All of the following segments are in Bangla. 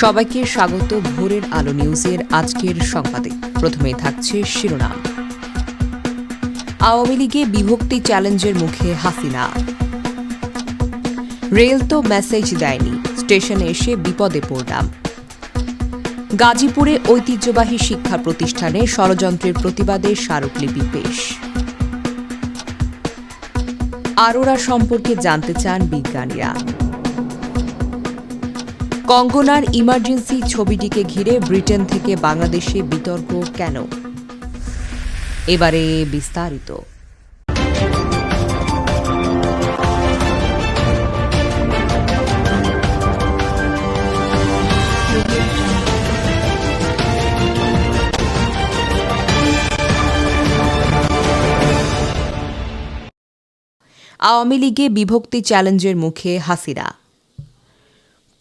সবাইকে স্বাগত ভোরের আলো নিউজের আজকের সংবাদে। প্রথমে থাকছে শিরোনাম। আওয়ামী লীগে বিভক্তি চ্যালেঞ্জের মুখে হাসিনা। রেল তো মেসেজ দেয়নি, স্টেশনে এসে বিপদে পড়লাম। গাজীপুরে ঐতিহ্যবাহী শিক্ষা প্রতিষ্ঠানে ষড়যন্ত্রের প্রতিবাদে স্মারকলিপি পেশ। আরোরা সম্পর্কে জানতে চান বিজ্ঞানীরা। কঙ্গনার ইমার্জেন্সি ছবিটিকে ঘিরে ব্রিটেন থেকে বাংলাদেশে বিতর্ক কেন? এবারে বিস্তারিত। আওয়ামী লীগে বিভক্তি চ্যালেঞ্জের মুখে হাসিনা।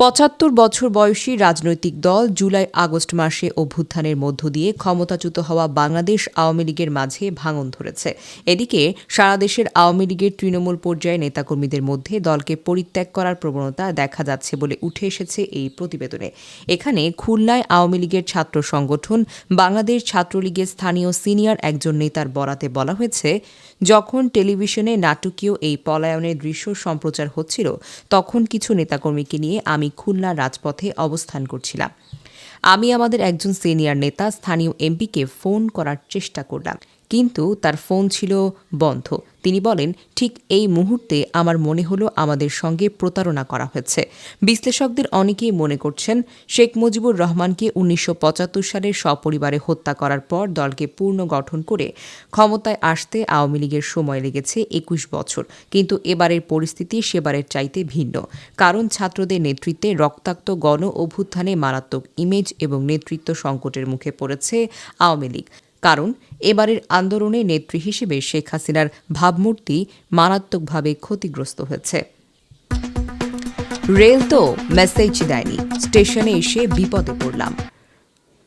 পঁচাত্তর বছর বয়সী রাজনৈতিক দল জুলাই আগস্ট মাসে অভ্যুত্থানের মধ্য দিয়ে ক্ষমতাচ্যুত হওয়া বাংলাদেশ আওয়ামী লীগের মাঝে ভাঙন ধরেছে। এদিকে সারা দেশের আওয়ামী লীগের তৃণমূল পর্যায়ে নেতাকর্মীদের মধ্যে দলকে পরিত্যাগ করার প্রবণতা দেখা যাচ্ছে বলে উঠে এসেছে এই প্রতিবেদনে। এখানে খুলনায় আওয়ামী লীগের ছাত্র সংগঠন বাংলাদেশ ছাত্রলীগের স্থানীয় সিনিয়র একজন নেতার বরাতে বলা হয়েছে, যখন টেলিভিশনে নাটকীয় এই পলায়নের দৃশ্য সম্প্রচার হচ্ছিল, তখন কিছু নেতাকর্মীকে নিয়ে আমি খুলনা রাজপথে অবস্থান করছিলাম। আমি আমাদের একজন সিনিয়র নেতা, স্থানীয় এমপিকে ফোন করার চেষ্টা করলাম। কিন্তু তার ফোন ছিল বন্ধ। তিনি বলেন, ঠিক এই মুহূর্তে আমার মনে হলো আমাদের সঙ্গে প্রতারণা করা হয়েছে। বিশ্লেষকদের অনেকেই মনে করছেন, শেখ মুজিবুর রহমানকে উনিশশো সালে সপরিবারে হত্যা করার পর দলকে পূর্ণ গঠন করে ক্ষমতায় আসতে আওয়ামী লীগের সময় লেগেছে একুশ বছর। কিন্তু এবারের পরিস্থিতি সেবারের চাইতে ভিন্ন। কারণ ছাত্রদের নেতৃত্বে রক্তাক্ত গণ অভ্যুত্থানে মারাত্মক ইমেজ এবং নেতৃত্ব সংকটের মুখে পড়েছে আওয়ামী লীগ। কারণ এবারের আন্দোলনে নেত্রী হিসেবে শেখ হাসিনার ভাবমূর্তি মারাত্মকভাবে ক্ষতিগ্রস্ত হয়েছে। রেল তো মেসেজ দেয়নি, স্টেশনে এসে বিপদে পড়লাম।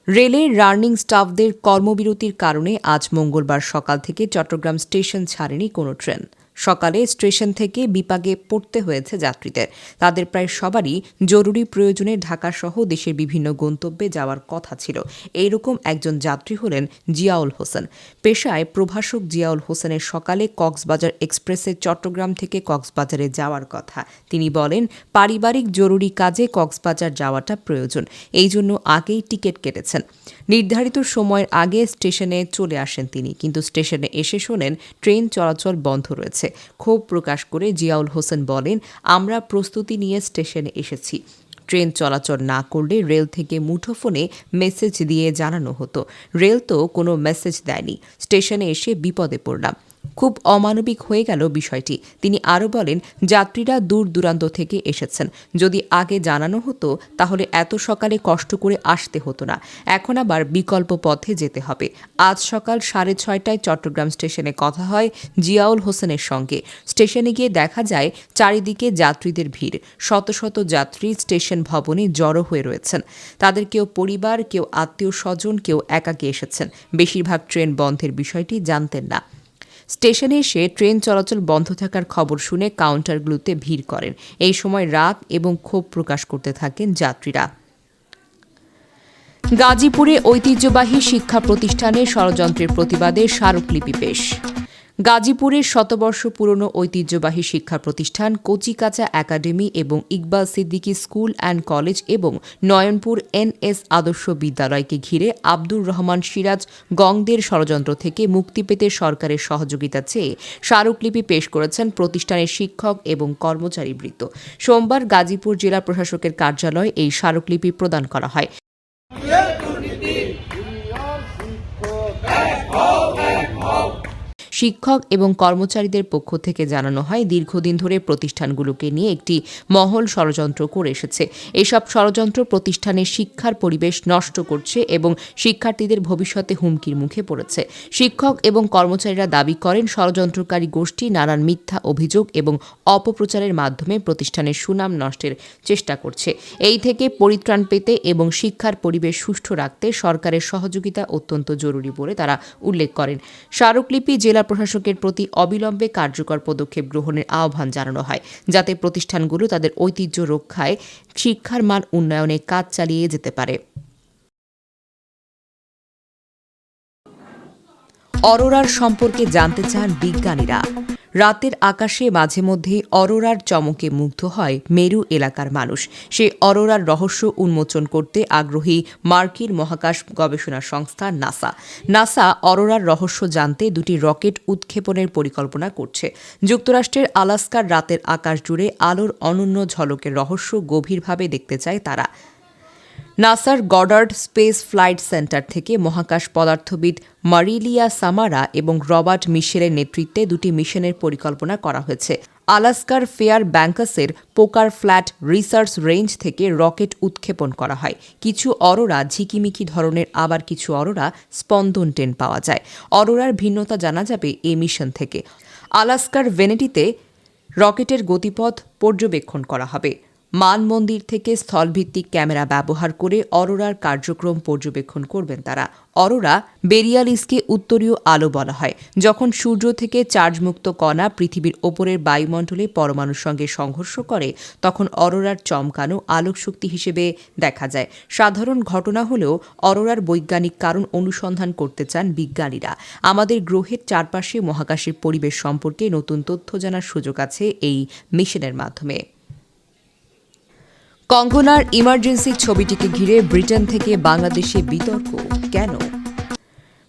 রেলের রানিং স্টাফদের কর্মবিরতির কারণে আজ মঙ্গলবার সকাল থেকে চট্টগ্রাম স্টেশন ছাড়েনি কোনো ট্রেন। সকালে স্টেশন থেকে বিপাকে পড়তে হয়েছে যাত্রীদের। তাদের প্রায় সবারই জরুরি প্রয়োজনে ঢাকাসহ দেশের বিভিন্ন গন্তব্যে যাওয়ার কথা ছিল। এইরকম একজন যাত্রী হলেন জিয়াউল হোসেন। পেশায় প্রভাষক জিয়াউল হোসেনের সকালে কক্সবাজার এক্সপ্রেসে চট্টগ্রাম থেকে কক্সবাজারে যাওয়ার কথা। তিনি বলেন, পারিবারিক জরুরি কাজে কক্সবাজার যাওয়াটা প্রয়োজন। এই জন্য আগেই টিকিট কেটেছেন। নির্ধারিত সময়ের আগে স্টেশনে চলে আসেন তিনি। কিন্তু স্টেশনে এসে শোনেন, ট্রেন চলাচল বন্ধ রয়েছে। ক্ষোভ প্রকাশ করে জিয়াউল হোসেন বলেন, আমরা প্রস্তুতি নিয়ে স্টেশনে এসেছি। ট্রেন চলাচল না করলে রেল থেকে মুঠোফোনে মেসেজ দিয়ে জানানো হতো। রেল তো কোনো মেসেজ দেয়নি। স্টেশনে এসে বিপদে পড়লাম। খুব অমানবিক হয়ে গেল বিষয়টি। তিনি আরও বলেন, যাত্রীরা দূর দূরান্ত থেকে এসেছেন। যদি আগে জানানো হতো, তাহলে এত সকালে কষ্ট করে আসতে হতো না। এখন আবার বিকল্প পথে যেতে হবে। আজ সকাল সাড়ে ছয়টায় চট্টগ্রাম স্টেশনে কথা হয় জিয়াউল হোসেনের সঙ্গে। স্টেশনে গিয়ে দেখা যায়, চারিদিকে যাত্রীদের ভিড়। শত শত যাত্রী স্টেশন ভবনে জড়ো হয়ে রয়েছেন। তাদের কেউ পরিবার, কেউ আত্মীয় স্বজন, কেউ একাকে এসেছেন। বেশিরভাগ ট্রেন বন্ধের বিষয়টি জানতেন না। স্টেশনে এসে ট্রেন চলাচল বন্ধ থাকার খবর শুনে কাউন্টারগুলোতে ভিড় করেন। এই সময় রাগ এবং ক্ষোভ প্রকাশ করতে থাকেন যাত্রীরা। গাজীপুরে ঐতিহ্যবাহী শিক্ষা প্রতিষ্ঠানে ষড়যন্ত্রের প্রতিবাদে স্মারকলিপি পেশ। গাজীপুরের শতবর্ষ পুরনো ঐতিহ্যবাহী শিক্ষা প্রতিষ্ঠান কচিকাচা একাডেমি এবং Iqbal Siddiqui school and college এবং নয়নপুর এনএস আদর্শ বিদ্যালয়কে ঘিরে আব্দুর রহমান সিরাজ গংদের ষড়যন্ত্র থেকে মুক্তি পেতে সরকারের সহযোগিতা চেয়ে স্মারকলিপি পেশ করেছেন প্রতিষ্ঠানের শিক্ষক এবং কর্মচারী বৃত্ত। সোমবার গাজীপুর জেলা প্রশাসকের কার্যালয়ে এই স্মারকলিপি প্রদান করা হয়। শিক্ষক এবং কর্মচারীদের পক্ষ থেকে জানানো হয়, দীর্ঘদিন ধরে প্রতিষ্ঠানগুলোকে নিয়ে একটি মহল ষড়যন্ত্র করে এসেছে। এসব ষড়যন্ত্র প্রতিষ্ঠানের শিক্ষার পরিবেশ নষ্ট করছে এবং শিক্ষার্থীদের ভবিষ্যতে হুমকির মুখে পড়েছে। শিক্ষক এবং কর্মচারীরা দাবি করেন, ষড়যন্ত্রকারী গোষ্ঠী নানান মিথ্যা অভিযোগ এবং অপপ্রচারের মাধ্যমে প্রতিষ্ঠানের সুনাম নষ্টের চেষ্টা করছে। এই থেকে পরিত্রাণ পেতে এবং শিক্ষার পরিবেশ সুষ্ঠু রাখতে সরকারের সহযোগিতা অত্যন্ত জরুরি বলে তারা উল্লেখ করেন। স্মারকলিপি জেলা প্রশাসকের প্রতি অবিলম্বে কার্যকর পদক্ষেপ গ্রহণের আহ্বান জানানো হয়, যাতে প্রতিষ্ঠানগুলো তাদের ঐতিহ্য রক্ষায় শিক্ষার মান উন্নয়নে কাজ চালিয়ে যেতে পারে। অরোরার সম্পর্কে জানতে চান বিজ্ঞানীরা। রাতের আকাশে মাঝে মধ্যে অরোরার চমকে মুগ্ধ হয় মেরু এলাকার মানুষ। সেই অরোরার রহস্য উন্মোচন করতে আগ্রহী মার্কিন মহাকাশ গবেষণা সংস্থা নাসা। নাসা অরোরার রহস্য জানতে দুটি রকেট উৎক্ষেপণের পরিকল্পনা করছে। যুক্তরাষ্ট্রের আলাস্কার রাতের আকাশ জুড়ে আলোর অনন্য ঝলকের রহস্য গভীরভাবে দেখতে চায় তারা। নাসার গডার্ড স্পেস ফ্লাইট সেন্টার থেকে মহাকাশ পদার্থবিদ মারিলিয়া সামারা এবং রবার্ট মিশেলের নেতৃত্বে দুটি মিশনের পরিকল্পনা করা হয়েছে। আলাস্কার ফেয়ার ব্যাংকাসের পোকার ফ্ল্যাট রিসার্চ রেঞ্জ থেকে রকেট উৎক্ষেপণ করা হয়। কিছু অরোরা ঝিকিমিকি ধরনের, আবার কিছু অরোরা স্পন্দন টেন পাওয়া যায়। অরোরার ভিন্নতা জানা যাবে এই মিশন থেকে। আলাস্কার ভেনেটিতে রকেটের গতিপথ পর্যবেক্ষণ করা হবে। মান মন্দির থেকে স্থলভিত্তিক ক্যামেরা ব্যবহার করে অরোরার কার্যক্রম পর্যবেক্ষণ করবেন তারা। অরোরা বেরিয়ালিসকে উত্তরীয় আলো বলা হয়, যখন সূর্য থেকে চার্জমুক্ত কণা পৃথিবীর ওপরের বায়ুমণ্ডলে পরমাণুর সঙ্গে সংঘর্ষ করে, তখন অরোরার চমকানো আলোক শক্তি হিসেবে দেখা যায়। সাধারণ ঘটনা হলেও অরোরার বৈজ্ঞানিক কারণ অনুসন্ধান করতে চান বিজ্ঞানীরা। আমাদের গ্রহের চারপাশে মহাকাশের পরিবেশ সম্পর্কে নতুন তথ্য জানার সুযোগ আছে এই মিশনের মাধ্যমে। কঙ্গনার ইমার্জেন্সি ছবিটিকে ঘিরে ব্রিটেন থেকে বাংলাদেশে বিতর্ক, কেন?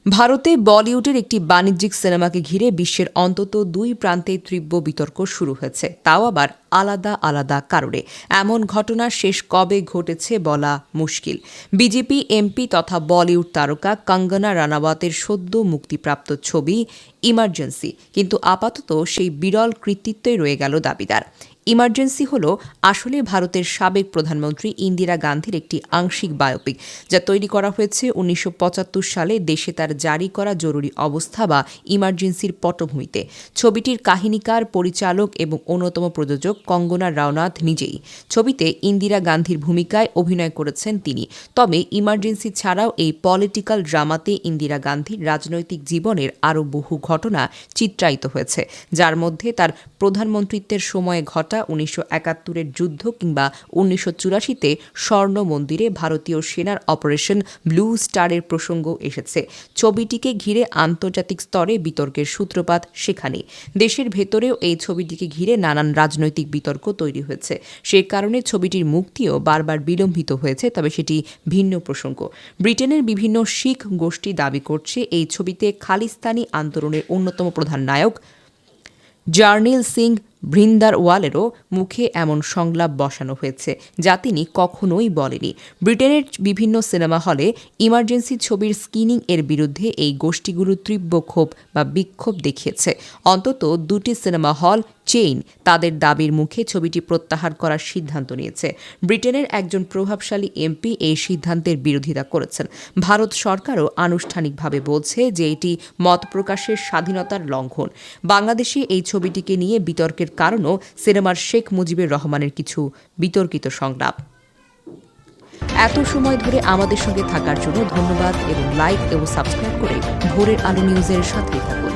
ভারতে বলিউডের একটি বাণিজ্যিক সিনেমাকে ঘিরে বিশ্বের অন্তত দুই প্রান্তে তীব্র বিতর্ক শুরু হয়েছে। তাও আবার আলাদা আলাদা কারণে। এমন ঘটনা শেষ কবে ঘটেছে বলা মুশকিল। বিজেপি, এমপি তথা বলিউড তারকা কঙ্গনা রানাওয়াতের সদ্য মুক্তিপ্রাপ্ত ছবি ইমার্জেন্সি। কিন্তু আপাতত সেই বিরল কৃতিত্বই রয়ে গেল দাবিদার। ইমার্জেন্সি হল আসলে ভারতের সাবেক প্রধানমন্ত্রী ইন্দিরা গান্ধীর একটি আংশিক বায়োপিক, যা তৈরি করা হয়েছে উনিশশো পঁচাত্তর সালে দেশে তার জারি করা জরুরি অবস্থা বা ইমার্জেন্সির পটভূমিতে। ছবিটির কাহিনীকার, পরিচালক এবং অন্যতম প্রযোজক কঙ্গনা রাওনাথ নিজেই। ছবিতে ইন্দিরা গান্ধীর ভূমিকায় অভিনয় করেছেন তিনি। তবে ইমার্জেন্সি ছাড়াও এই পলিটিক্যাল ড্রামাতে ইন্দিরা গান্ধীর রাজনৈতিক জীবনের আরও বহু ঘটনা চিত্রায়িত হয়েছে, যার মধ্যে তার প্রধানমন্ত্রিত্বের সময়ে ঘটা উনিশশো একাত্তরের যুদ্ধ কিংবা উনিশশো চুরাশিতে স্বর্ণ মন্দিরে ভারতীয় সেনার অপারেশন ব্লু স্টারের প্রসঙ্গ এসেছে। ছবিটিকে ঘিরে আন্তর্জাতিক স্তরে বিতর্কের সূত্রপাত সেখানে। দেশের ভেতরেও এই ছবিটিকে ঘিরে নানান রাজনৈতিক বিতর্ক তৈরি হয়েছে। সে কারণে ছবিটির মুক্তিও বারবার বিলম্বিত হয়েছে, তবে সেটি ভিন্ন প্রসঙ্গ। ব্রিটেনের বিভিন্ন শিখ গোষ্ঠী দাবি করছে এই ছবিতে খালিস্তানি আন্দোলনের অন্যতম প্রধান নায়ক জার্নিল সিং বৃন্দারওয়ালেরও মুখে এমন সংলাপ বসানো হয়েছে, যা তিনি কখনোই বলেনি। ব্রিটেনের বিভিন্ন সিনেমা হলে ইমার্জেন্সি ছবির স্ক্রিনিং এর বিরুদ্ধে এই গোষ্ঠীগুলো তীব্র ক্ষোভ বা বিক্ষোভ দেখিয়েছে। অন্তত দুটি সিনেমা হল, চেইন, তাদের দাবির মুখে ছবিটি প্রত্যাহার করার সিদ্ধান্ত নিয়েছে। ব্রিটেনের একজন প্রভাবশালী এমপি এই সিদ্ধান্তের বিরোধিতা করেছেন। ভারত সরকারও আনুষ্ঠানিকভাবে বলছে যে এটি মত প্রকাশের স্বাধীনতার লঙ্ঘন। বাংলাদেশে এই ছবিটিকে নিয়ে বিতর্কের কারণও সিনেমার শেখ মুজিবুর রহমানের কিছু বিতর্কিত সংলাপ। এত সময় ধরে আমাদের সঙ্গে থাকার জন্য ধন্যবাদ এবং লাইক এবং সাবস্ক্রাইব করে ভোরের আলো নিউজের সাথেই থাকুন।